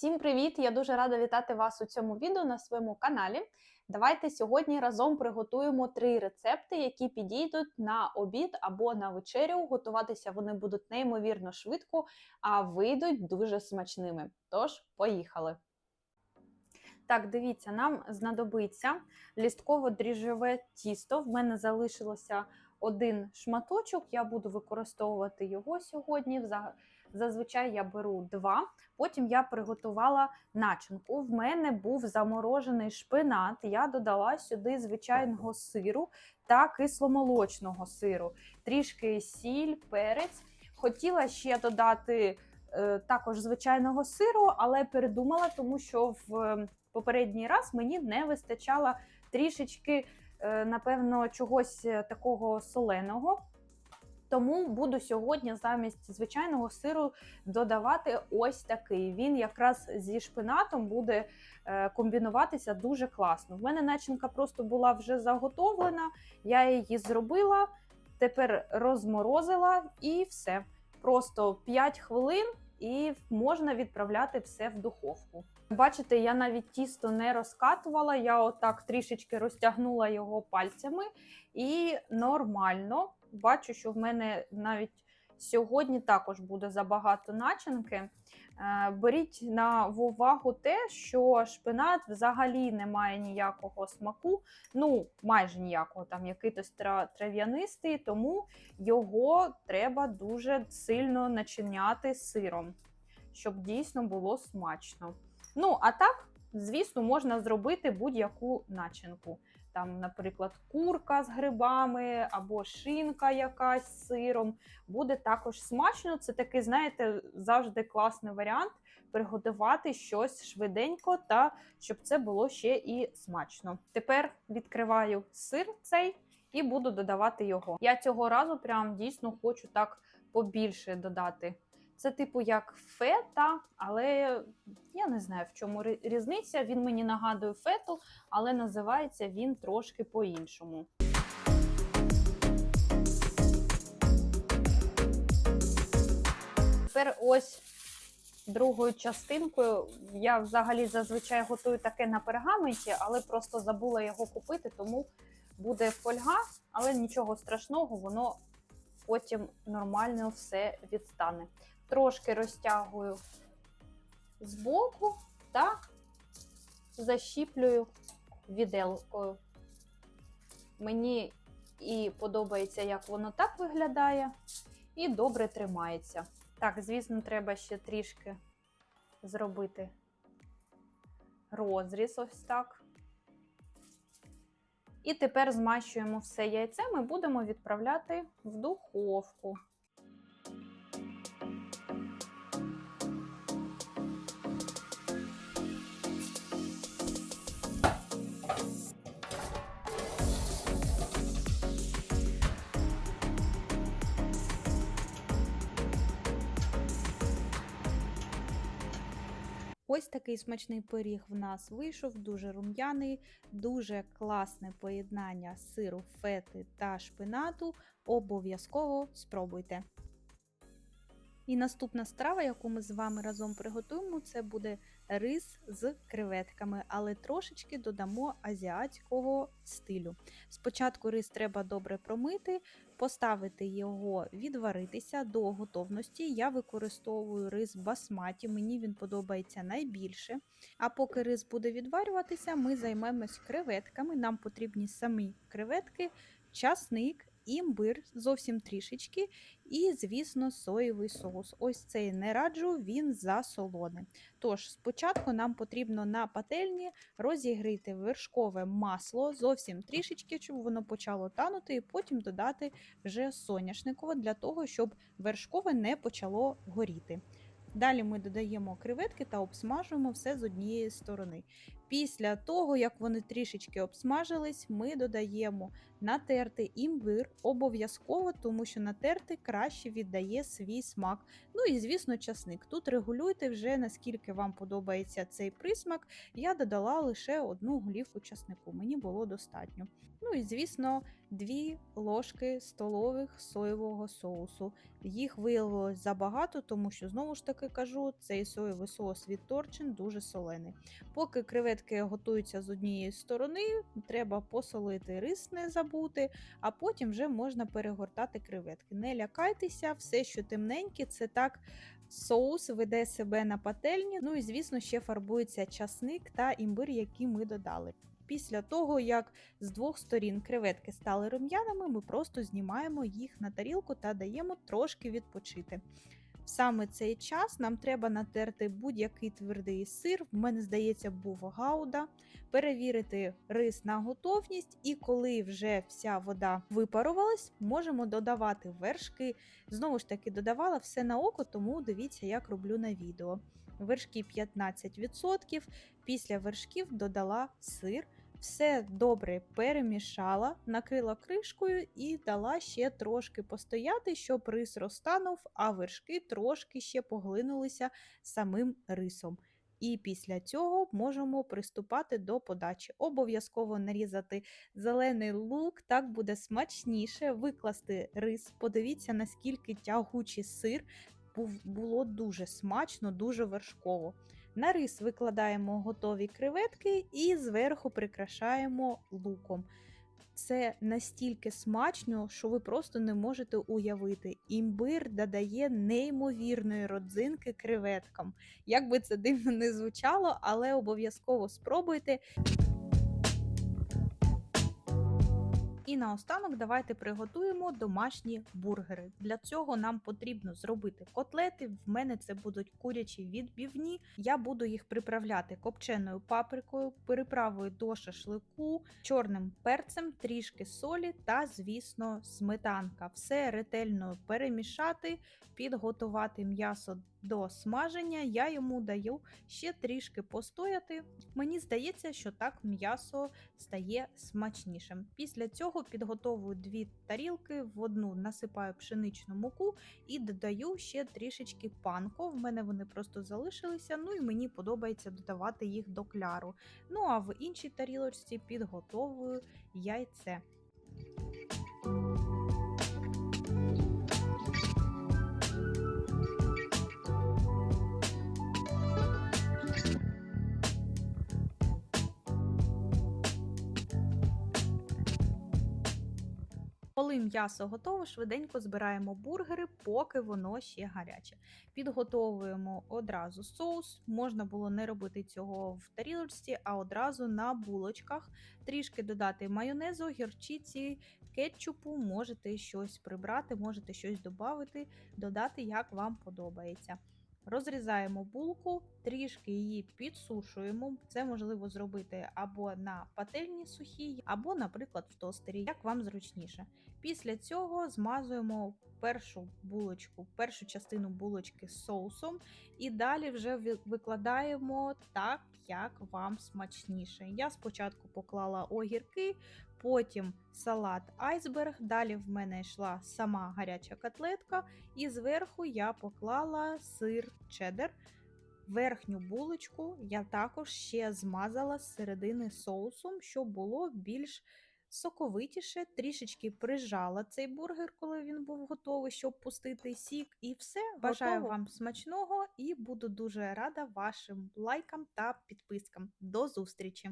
Всім привіт! Я дуже рада вітати вас у цьому відео на своєму каналі. Давайте сьогодні разом приготуємо три рецепти, які підійдуть на обід або на вечерю. Готуватися вони будуть неймовірно швидко, а вийдуть дуже смачними. Тож, поїхали! Так, дивіться, нам знадобиться лістково-дріжджове тісто. В мене залишилося один шматочок. Я буду використовувати його сьогодні. Зазвичай я беру два. Потім я приготувала начинку. В мене був заморожений шпинат. Я додала сюди звичайного сиру та кисломолочного сиру, трішки сіль, перець. Хотіла ще додати е, також звичайного сиру, але передумала, тому що в попередній раз мені не вистачало трішечки, е, напевно, чогось е, такого соленого. Тому буду сьогодні замість звичайного сиру додавати ось такий. Він якраз зі шпинатом буде е, комбінуватися дуже класно. В мене начинка просто була вже заготовлена, я її зробила, тепер розморозила і все. Просто 5 хвилин і можна відправляти все в духовку. Бачите, я навіть тісто не розкатувала, я отак трішечки розтягнула його пальцями і нормально. Бачу, що в мене навіть сьогодні також буде забагато начинки. Е, Беріть на увагу те, що шпинат взагалі не має ніякого смаку, ну майже ніякого, там якийсь трав'янистий, тому його треба дуже сильно начиняти сиром, щоб дійсно було смачно. Ну, а так, звісно, можна зробити будь-яку начинку. Там, наприклад, курка з грибами або шинка якась з сиром. Буде також смачно. Це такий, знаєте, завжди класний варіант приготувати щось швиденько та щоб це було ще і смачно. Тепер відкриваю сир цей і буду додавати його. Я цього разу прям дійсно хочу так побільше додати. Це типу як фета, але я не знаю, в чому різниця. Він мені нагадує фету, але називається він трошки по-іншому. Тепер ось другою частинкою. Я взагалі зазвичай готую таке на пергаменті, але просто забула його купити, тому буде фольга, але нічого страшного, воно потім нормально все відстане. Трошки розтягую збоку та защіплюю віделкою. Мені і подобається, як воно так виглядає, і добре тримається. Так, звісно, треба ще трішки зробити розріз ось так. І тепер змащуємо все яйцем і будемо відправляти в духовку. Ось такий смачний пиріг в нас вийшов, дуже рум'яний, дуже класне поєднання сиру, фети та шпинату. Обов'язково спробуйте. І наступна страва, яку ми з вами разом приготуємо, це буде рис з креветками, але трошечки додамо азіатського стилю. Спочатку рис треба добре промити, поставити його відваритися до готовності. Я використовую рис басматі, мені він подобається найбільше. А поки рис буде відварюватися, ми займемось креветками. Нам потрібні самі креветки, часник. Імбир зовсім трішечки, і, звісно, соєвий соус. Ось цей не раджу, він засолоний. Тож, спочатку нам потрібно на пательні розігріти вершкове масло зовсім трішечки, щоб воно почало танути, і потім додати вже соняшникове для того, щоб вершкове не почало горіти. Далі ми додаємо креветки та обсмажуємо все з однієї сторони. Після того, як вони трішечки обсмажились, ми додаємо натертий імбир обов'язково, тому що натертий краще віддає свій смак. Ну і звісно, часник. Тут регулюйте вже наскільки вам подобається цей присмак. Я додала лише одну голівку часнику, мені було достатньо. Ну і звісно, дві ложки столових соєвого соусу. Їх виявилось забагато, тому що знову ж таки кажу, цей соєвий соус від Торчин дуже солений. Поки креветки готуються з однієї сторони, треба посолити рис, не забути, а потім вже можна перегортати креветки. Не лякайтеся, все, що темненьке, це так. Соус веде себе на пательні. Ну і звісно, ще фарбується часник та імбир, які ми додали. Після того, як з двох сторін креветки стали рум'яними, ми просто знімаємо їх на тарілку та даємо трошки відпочити. В саме цей час нам треба натерти будь-який твердий сир. В мене, здається, був гауда, перевірити рис на готовність, і коли вже вся вода випарувалась, можемо додавати вершки. Знову ж таки, додавала все на око, тому дивіться, як роблю на відео. Вершки 15%. Після вершків додала сир. Все добре перемішала, накрила кришкою і дала ще трошки постояти, щоб рис розтанув, а вершки трошки ще поглинулися самим рисом. І після цього можемо приступати до подачі. Обов'язково нарізати зелений лук, так буде смачніше, викласти рис. Подивіться, наскільки тягучий сир було дуже смачно, дуже вершково. На рис викладаємо готові креветки і зверху прикрашаємо луком. Це настільки смачно, що ви просто не можете уявити. Імбир додає неймовірної родзинки креветкам. Як би це дивно не звучало, але обов'язково спробуйте. І наостанок давайте приготуємо домашні бургери. Для цього нам потрібно зробити котлети. В мене це будуть курячі відбівні. Я буду їх приправляти копченою паприкою, переправою до шашлику, чорним перцем, трішки солі та, звісно, сметанка. Все ретельно перемішати, підготувати м'ясо до смаження. Я йому даю ще трішки постояти. Мені здається, що так м'ясо стає смачнішим. Після цього підготовую дві тарілки, в одну насипаю пшеничну муку і додаю ще трішечки панко. В мене вони просто залишилися. Ну і мені подобається додавати їх до кляру. Ну а в іншій тарілочці підготовую яйце. Коли м'ясо готове, швиденько збираємо бургери, поки воно ще гаряче. Підготовуємо одразу соус. Можна було не робити цього в тарілочці, а одразу на булочках. Трішки додати майонезу, гірчиці, кетчупу, можете щось прибрати, можете щось додати, додати, як вам подобається. Розрізаємо булку, трішки її підсушуємо. Це можливо зробити або на пательні сухій, або, наприклад, в тостері, як вам зручніше. Після цього змазуємо першу булочку, першу частину булочки з соусом, і далі вже викладаємо так, як вам смачніше. Я спочатку поклала огірки, потім салат айсберг. Далі в мене йшла сама гаряча котлетка, і зверху я поклала сир чеддер. Верхню булочку я також ще змазала з середини соусом, щоб було більш соковитіше, трішечки прижала цей бургер, коли він був готовий, щоб пустити сік. І все. Бажаю Готово. вам смачного і буду дуже рада вашим лайкам та підпискам. До зустрічі!